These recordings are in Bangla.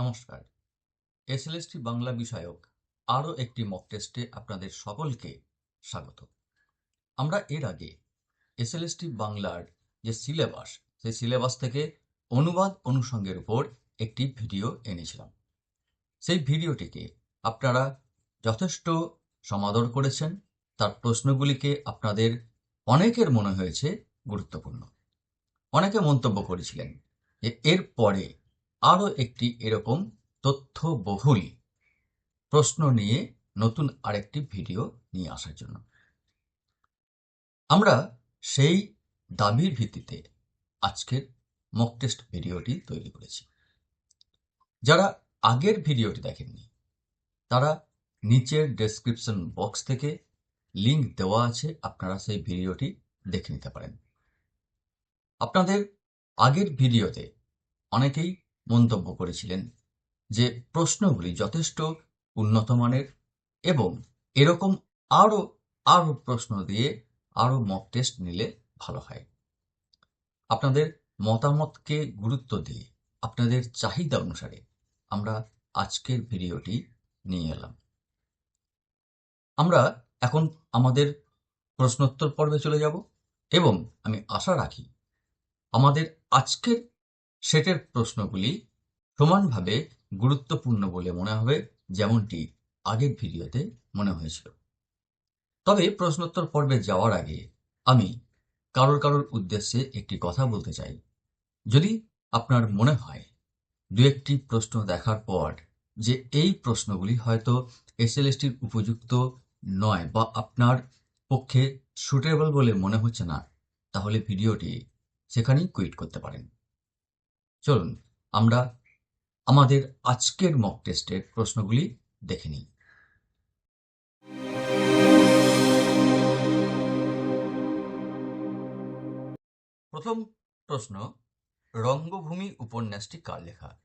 নমস্কার। এসএলএসটি বাংলা বিষয়ক আরও একটি মক টেস্টে আপনাদের সকলকে স্বাগত। আমরা এর আগে এসএলএসটি বাংলার যে সিলেবাস সেই সিলেবাস থেকে অনুবাদ অনুষঙ্গের উপর একটি ভিডিও এনেছিলাম। সেই ভিডিওটিকে আপনারা যথেষ্ট সমাদর করেছেন। তার প্রশ্নগুলিকে আপনাদের অনেকের মনে হয়েছে গুরুত্বপূর্ণ। অনেকে মন্তব্য করেছিলেন যে এর পরে আরও একটি এরকম তথ্যবহুল প্রশ্ন নিয়ে নতুন আরেকটি ভিডিও নিয়ে আসার জন্য। আমরা সেই দাবির ভিত্তিতে আজকের মক টেস্ট ভিডিওটি তৈরি করেছি। যারা আগের ভিডিওটি দেখেননি, তারা নিচের ডেসক্রিপশন বক্স থেকে লিংক দেওয়া আছে, আপনারা সেই ভিডিওটি দেখে নিতে পারেন। আপনাদের আগের ভিডিওতে অনেকেই মন্তব্য করেছিলেন যে প্রশ্নগুলি যথেষ্ট উন্নত মানের এবং এরকম আরও আরও প্রশ্ন দিয়ে আরও মক টেস্ট নিলে ভালো হয়। আপনাদের মতামতকে গুরুত্ব দিয়ে, আপনাদের চাহিদা অনুসারে আমরা আজকের ভিডিওটি নিয়ে এলাম। আমরা এখন আমাদের প্রশ্নোত্তর পর্বে চলে যাব এবং আমি আশা রাখি আমাদের আজকের সেটের প্রশ্নগুলি সমানভাবে গুরুত্বপূর্ণ বলে মনে হবে, যেমনটি আগের ভিডিওতে মনে হয়েছিল। তবে প্রশ্নোত্তর পর্বে যাওয়ার আগে আমি কারোর কারোর উদ্দেশ্যে একটি কথা বলতে চাই। যদি আপনার মনে হয় দু একটি প্রশ্ন দেখার পর যে এই প্রশ্নগুলি হয়তো এসএলএসটির উপযুক্ত নয় বা আপনার পক্ষে সুটেবল বলে মনে হচ্ছে না, তাহলে ভিডিওটি সেখানেই কুইট করতে পারেন। চলুন, আমরা আমাদের আজকের মক টেস্টের প্রশ্নগুলি দেখে নিই। প্রথম প্রশ্ন, রঙ্গভূমি উপন্যাসটি কার লেখা?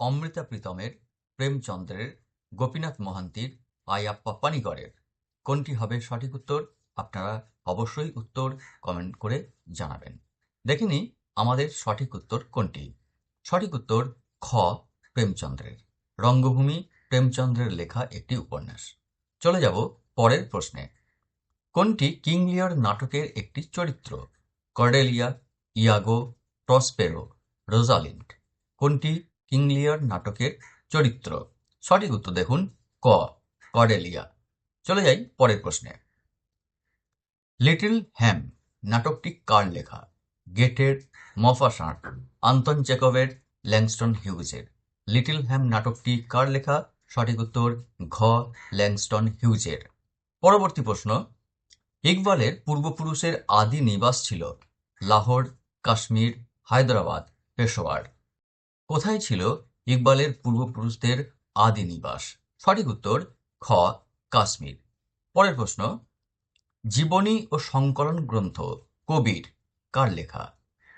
অমৃতা প্রীতমের, প্রেমচন্দ্রের, গোপীনাথ মহান্তির আয়াপ্পা পানিগড়ের কোনটি হবে সঠিক উত্তর? আপনারা অবশ্যই উত্তর কমেন্ট করে জানাবেন। দেখে নিই আমাদের সঠিক উত্তর কোনটি। সঠিক উত্তর খ, প্রেমচন্দ্রের। রঙ্গভূমি, প্রেমচন্দ্রের লেখা একটি উপন্যাস। চলে যাব পরের প্রশ্নে। কোনটি কিং লিয়ার নাটকের একটি চরিত্র? Cordelia, Iago, Prospero, Rosalind. কোনটি কিং লিয়ার নাটকের চরিত্র? সঠিক উত্তর দেখুন, ক, কর্ডেলিয়া। চলে যাই পরের প্রশ্নে। লিটল হ্যাম নাটকটি কার লেখা? গেটের মফাসাঁট আন্তন চেকভের ল্যাংস্টন হিউজের। লিটল হ্যাম নাটকটি কার লেখা? সঠিক উত্তর, ঘ, ল্যাংস্টন হিউজের। পরবর্তী প্রশ্ন, ইকবালের পূর্বপুরুষের আদি নিবাস ছিল লাহোর, কাশ্মীর, হায়দ্রাবাদ পেশোয়ার কোথায় ছিল ইকবালের পূর্বপুরুষদের আদি নিবাস? সঠিক উত্তর খ কাশ্মীর। পরের প্রশ্ন, জীবনী ও সংকলন গ্রন্থ কবির কার লেখা?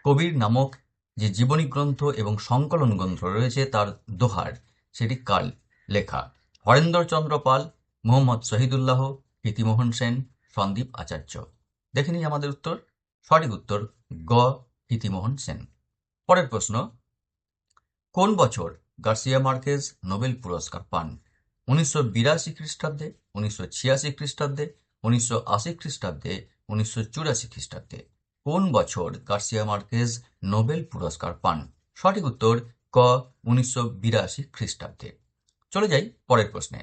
কবির নামক যে জীবনী গ্রন্থ এবং সংকলন গ্রন্থ রয়েছে তার দোহার, সেটি কাল লেখা। হরেন্দ্রচন্দ্র পাল, মোহাম্মদ শহীদুল্লাহ প্রীতিমোহন সেন, সন্দীপ আচার্য। দেখে নিই আমাদের উত্তর। সঠিক উত্তর, গ প্রীতিমোহন সেন। পরের প্রশ্ন। কোন বছর গার্সিয়া মার্কেজ নোবেল পুরস্কার পান? উনিশশো বিরাশি খ্রিস্টাব্দে, উনিশশো ছিয়াশি খ্রিস্টাব্দে, উনিশশো আশি খ্রিস্টাব্দে, উনিশশো চুরাশি খ্রিস্টাব্দে। কোন বছর গার্সিয়া মার্কেজ নোবেল পুরস্কার পান? সঠিক উত্তর, ক, উনিশশো বিরাশি খ্রিস্টাব্দে। চলে যাই পরের প্রশ্নে।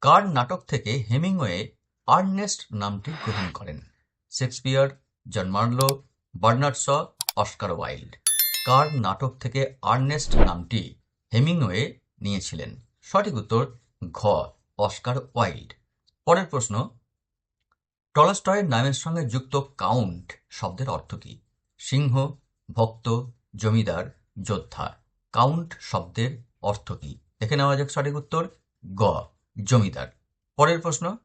কার নাটক থেকে হেমিংওয়ে আর্নেস্ট নামটি গ্রহণ করেন? Shakespeare, John Marlowe, Bernard Shaw, Oscar Wilde. কার নাটক থেকে আর্নেস্ট নামটি হেমিংওয়ে নিয়েছিলেন? সঠিক উত্তর, ঘ, অস্কার ওয়াইল্ড। পরের প্রশ্ন টলস্টয়ের নামের সঙ্গে যুক্ত কাউন্ট শব্দের অর্থ কী? সিংহ, ভক্ত, জমিদার, যোদ্ধা। কাউন্ট শব্দের অর্থ কী? দেখে নেওয়া যাক সঠিক উত্তর। গ, জমিদার। পরের প্রশ্ন,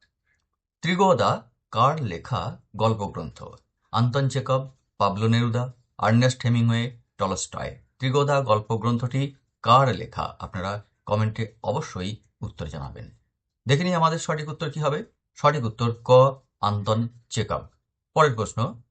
ত্রিগোদা কার লেখা গল্পগ্রন্থ? Anton Chekhov, Pablo Neruda, Ernest Hemingway, Tolstoy. ত্রিগোদা গল্পগ্রন্থটি কার লেখা? আপনারা কমেন্টে অবশ্যই উত্তর জানাবেন। দেখে নিই আমাদের সঠিক উত্তর কি হবে। সঠিক উত্তর ক আন্তন চেকব পরের প্রশ্ন,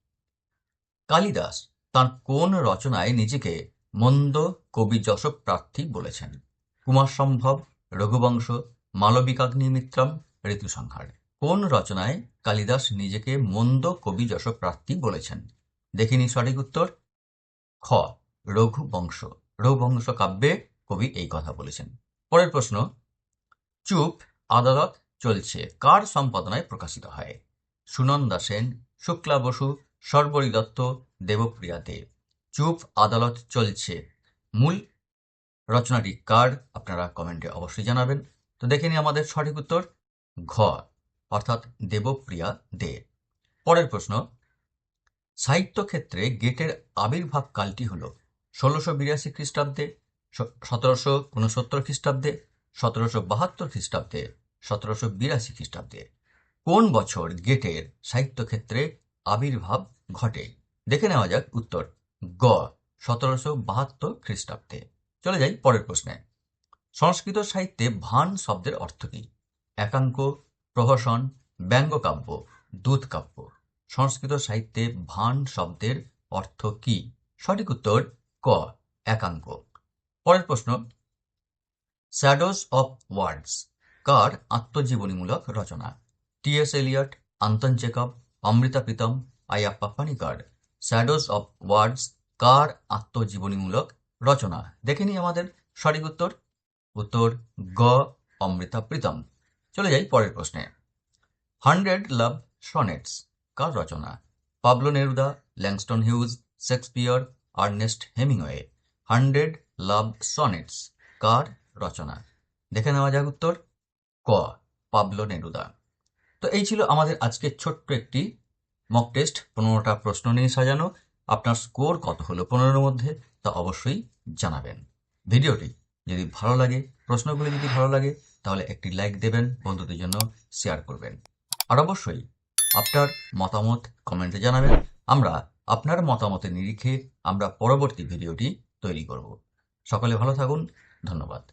কালিদাস তার কোন রচনায় নিজেকে মন্দ কবি যশব প্রার্থী বলেছেন? কুমার সম্ভব রঘুবংশ মালবিকাগ্নিমিত্রম ঋতুসংহার। কোন রচনায় কালিদাস নিজেকে মন্দ কবি যশ প্রার্থী বলেছেন? দেখিনি সঠিক উত্তর। খ, রঘুবংশ। রঘুবংশ কাব্যে কবি এই কথা বলেছেন। পরের প্রশ্ন, চুপ আদালত চলছে, কার সম্পাদনায় প্রকাশিত হয়? সুনন্দা সেন, শুক্লা বসু, সর্বরী দত্ত, দেবপ্রিয়া দেব। চুপ আদালত চলছে। মূল রচনাটি কার, আপনারা কমেন্টে অবশ্যই জানাবেন। তো দেখে নিই আমাদের সঠিক উত্তর। ঘ, অর্থাৎ দেবপ্রিয়া দে পরের প্রশ্ন, সাহিত্যক্ষেত্রে গেটের আবির্ভাব কালটি হল ষোলোশো বিরাশি খ্রিস্টাব্দে সতেরোশো উনসত্তর খ্রিস্টাব্দে, সতেরোশো বাহাত্তর খ্রিস্টাব্দে, সতেরোশো বিরাশি খ্রিস্টাব্দে। কোন বছর গেটের সাহিত্যক্ষেত্রে আবির্ভাব ঘটে? দেখে নেওয়া যাক উত্তর। গ, সতেরোশো বাহাত্তর খ্রিস্টাব্দে। চলে যাই পরের প্রশ্নে। সংস্কৃত সাহিত্যে ভান শব্দের অর্থ কী? একাঙ্ক, প্রহসন, ব্যঙ্গকাব্য দূতকাব্য সংস্কৃত সাহিত্যে ভান শব্দের অর্থ কি? সঠিক উত্তর, ক, একাঙ্ক। পরের প্রশ্ন। শ্যাডোজ অফ ওয়ার্ডস, কার আত্মজীবনীমূলক রচনা? T S Eliot Anton Chekhov Amrita Pritam Ayyappa Paniker shadows of words কার আত্মজীবনীমূলক রচনা? দেখে নিই আমাদের সঠিক উত্তর। উত্তর, গ, অমৃতা প্রীতম। চলে যাই পরের প্রশ্নে। হান্ড্রেড লাভ সনেটস, কার রচনা? Pablo Neruda, Langston Hughes, Shakespeare, Ernest Hemingway. Hundred love sonnets, কার রচনা? দেখে নেওয়া যাক উত্তর। ক, পাবলো নেরুদা। তো এই ছিল আমাদের আজকের ছোট্ট একটি মক টেস্ট পনেরোটা প্রশ্ন নিয়ে সাজানো। আপনার স্কোর কত হলো পনেরোর মধ্যে তা অবশ্যই জানাবেন। ভিডিওটি যদি ভালো লাগে, প্রশ্নগুলি যদি ভালো লাগে, তাহলে একটি লাইক দেবেন, বন্ধুদের জন্য শেয়ার করবেন। আর অবশ্যই আপনার মতামত কমেন্টে জানাবেন। আমরা আপনার মতামতের নিরিখে আমরা পরবর্তী ভিডিওটি তৈরি করব। সকলে ভালো থাকুন। ধন্যবাদ।